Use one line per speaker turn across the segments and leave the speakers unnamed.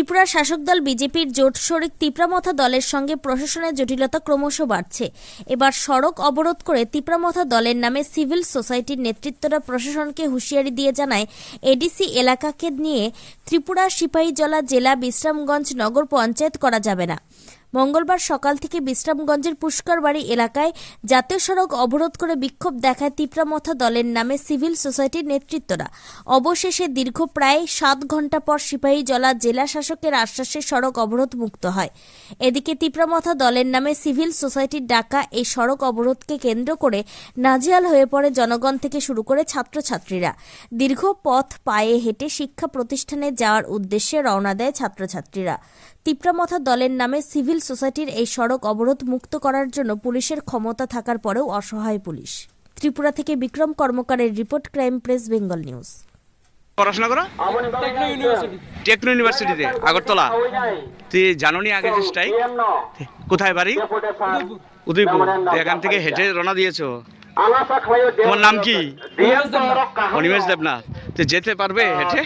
ত্রিপুরা শাসক দল বিজেপির জোট শরিক তিপ্রামথা দলের সঙ্গে প্রশাসনের জটিলতা ক্রমশ বাড়ছে। এবার সড়ক অবরোধ করে তিপ্রামথা দলের নামে সিভিল সোসাইটির নেতৃত্বরা প্রশাসনকে হুঁশিয়ারি দিয়ে জানায়, এডিসি এলাকাকে নিয়ে ত্রিপুরা সিপাহীজলা জেলা বিশ্রামগঞ্জ নগর পঞ্চায়েত করা যাবে না। মঙ্গলবার সকাল থেকে বিশ্রামগঞ্জের পুষ্করবাড়ি এলাকায় জাতীয় সড়ক অবরোধ করে বিক্ষোভ দেখায় তিপ্রামথা দলের নামে সিভিল সোসাইটির নেতৃত্বরা। অবশেষে দীর্ঘ প্রায় সাত ঘণ্টা পর সিপাহীজলা জেলা শাসকের আশ্বাসে সড়ক অবরোধ মুক্ত হয়। এদিকে তিপ্রামথা দলের নামে সিভিল সোসাইটির ডাকা এই সড়ক অবরোধকে কেন্দ্র করে নাজিয়াল হয়ে পড়ে জনগণ থেকে শুরু করে ছাত্রছাত্রীরা। দীর্ঘ পথ পায়ে হেঁটে শিক্ষা প্রতিষ্ঠানে যাওয়ার উদ্দেশ্যে রওনা দেয় ছাত্রছাত্রীরা। তিপ্রামথা দলের নামে সিভিল সোসাইটির এই সড়ক অবরোধ মুক্ত করার জন্য পুলিশের ক্ষমতা থাকার পরেও অসহায় পুলিশ। ত্রিপুরা থেকে Bikram কর্মকারের report crime press Bengal news.
পড়াশোনা করো?
টেকনো
ইউনিভার্সিটিতে আগরতলা। তুই জানো নি আগে যে স্ট্রাইক কোথায় বাড়ি? উদয়পুর। এখান থেকে হেঁটে রওনা দিয়েছ।
তোমার নাম কি?
অনিমেষ দেবনাথ। তুই যেতে পারবে হেঁটে?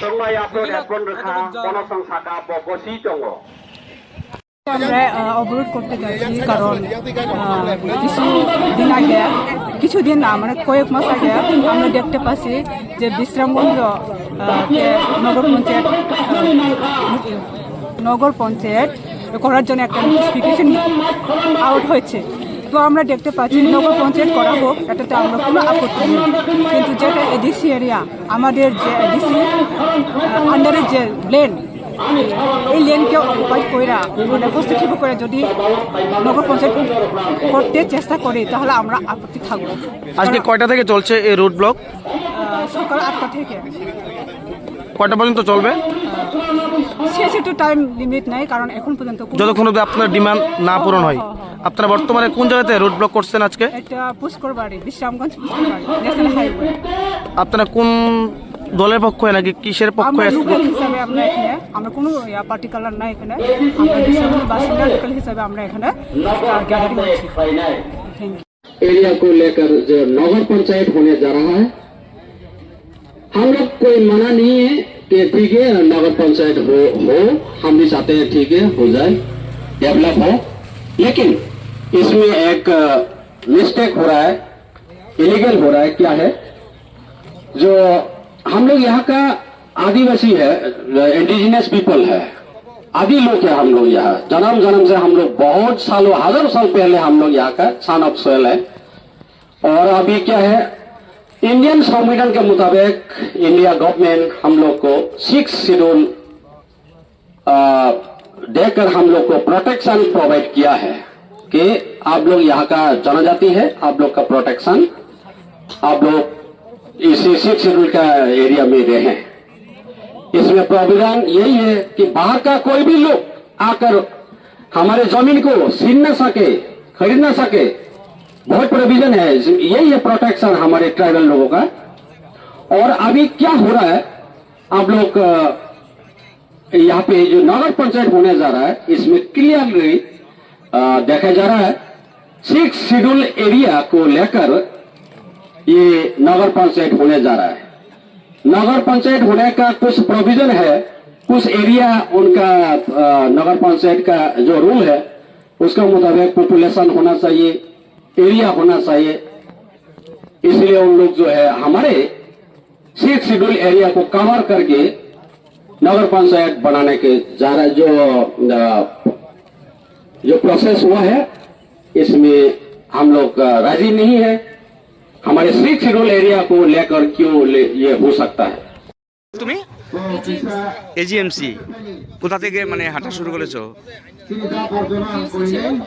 আমরা অবরোধ করতে যাচ্ছি কারণ কিছুদিন আগে কিছুদিন না মানে কয়েক মাস আগে আমরা দেখতে পাচ্ছি যে বিশ্রামগঞ্জ নগর পঞ্চায়েত নগর পঞ্চায়েত করার জন্য একটা নোটিফিকেশন আউট হয়েছে। তো আমরা দেখতে পাচ্ছি নগর পঞ্চায়েত করা হোক এটাতে আমরা কোনো আপত্তি নেই। কিন্তু যেটা এডিসি এরিয়া আমাদের যে এডিসি আন্ডারের যে লেন এই লেনকে অকুপাই কইরা মানে হস্তক্ষেপ করে যদি নগর পঞ্চায়েত করতে চেষ্টা করে তাহলে আমরা আপত্তি থাকব।
আজকে কয়টা থেকে চলছে এই রোড ব্লক
সকাল আটটা থেকে।
কয়টা পর্যন্ত চলবে?
শেষে তো টাইম লিমিট নাই কারণ এখন পর্যন্ত কোনো-
যতক্ষণ অব্দি আপনার ডিমান্ড না পূরণ হয় আপনারা বর্তমানে কোন জায়গাতে রুট ব্লক করছেন আজকে
এটা পুষ্কর বাড়ি বিশ্রামগঞ্জ পুষ্কর বাড়ি ন্যাশনাল হাইওয়ে
আপনারা কোন দলের পক্ষে নাকি কিসের পক্ষে
আমরা
আজকে?
লোকাল হিসাবে আমরা এখানে আমরা কোনো পার্টিকুলার না এখানে আমরা বিশ্রামগঞ্জ বাসিন্দা লোকাল হিসাবে আমরা এখানে গ্যাদারিং করছি থ্যাংক ইউ
एरिया को लेकर जो नगर पंचायत होने जा रहा है हम लोग कोई मना नहीं है कि ठीक है, नगर पंचायत हो हो, हम भी चाहते हैं ठीक है, हो जाए डेवलप हो। लेकिन इसमें एक मिस्टेक हो रहा है इलीगल हो रहा है, क्या है? जो हम लोग यहाँ का आदिवासी है इंडिजिनियस पीपल है। आदि लोग है हम लोग यहाँ। जन्म जन्म से हम लोग बहुत सालों, हज़ारों साल पहले हम लोग यहाँ का सन ऑफ़ सोयल है। और अभी क्या है? इंडियन संविधान के मुताबिक इंडिया गवर्नमेंट हम लोग को सिक्स शेड्यूल देकर हम लोग को प्रोटेक्शन प्रोवाइड किया है कि आप लोग यहाँ का जनजाति है, आप लोग का प्रोटेक्शन आप लोग इसी सिक्स शेड्यूल का एरिया में रहे इसमें प्राविधान यही है कि बाहर का कोई भी लोग आकर हमारे ज़मीन को छीन न सके, खरीद न सके बहुत प्रोविज़न है। यही है प्रोटेक्शन हमारे ट्राइबल लोगों का। और अभी क्या हो रहा है? आप लोग यहाँ पे जो नगर पंचायत होने जा रहा है, इसमें क्लियरली देखा जा रहा है सिक्स शेड्यूल एरिया को लेकर ये नगर पंचायत होने जा रहा है। नगर पंचायत होने का कुछ प्रोविज़न है, कुछ एरिया उनका नगर पंचायत का जो रूल है, उसका मुताबिक पॉपुलेशन होना चाहिए। एरिया होना चाहिए। इसलिए उन लोग जो है हमारे सिक्स शेड्यूल एरिया को कवर करके नगर पंचायत बनाने के जा रहा जो जो प्रोसेस हुआ है इसमें हम लोग राज़ी नहीं है। हमारे सिक्स शेड्यूल एरिया को लेकर क्यों ले, ये हो सकता है?
তুমি এজিএমসি কোথা থেকে মানে হাঁটা শুরু করেছ?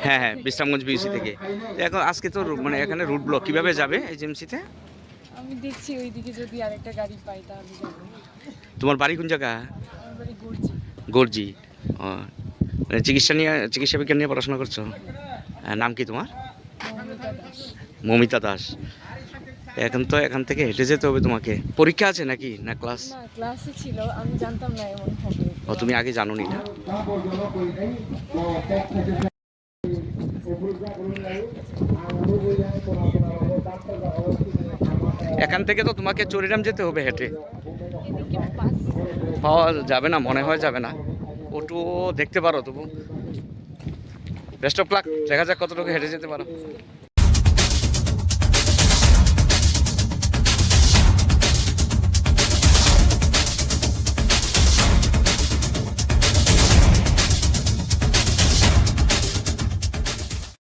হ্যাঁ হ্যাঁ বিশ্রামগঞ্জ বিউসি থেকে। তো এখন আজকে তো মানে এখানে রুট ব্লক কীভাবে যাবে এজিএমসিতে
আমি দেখছি ওইদিকে যদি আরেকটা গাড়ি পাই তাহলে যাব।
তোমার বাড়ি কোন জায়গা? গর্জি। ও মানে চিকিৎসা নিয়ে চিকিৎসা বিজ্ঞান নিয়ে পড়াশোনা করছ? হ্যাঁ, নাম কি তোমার?
মমিতা দাস।
এখন তো এখান থেকে হেঁটে যেতে হবে তোমাকে। পরীক্ষা আছে নাকি? না ক্লাস
না ক্লাসে ছিল আমি জানতাম না এমন হবে।
ও তুমি আগে জানো নি। না এখান থেকে তো তোমাকে চরিরাম যেতে হবে হেঁটে। পাওয়া যাবে না মনে হয় যাবে না। ওটু দেখতে পারো তবু। বেস্ট অফ লাক দেখা যাক কতটুকু হেঁটে যেতে পারো।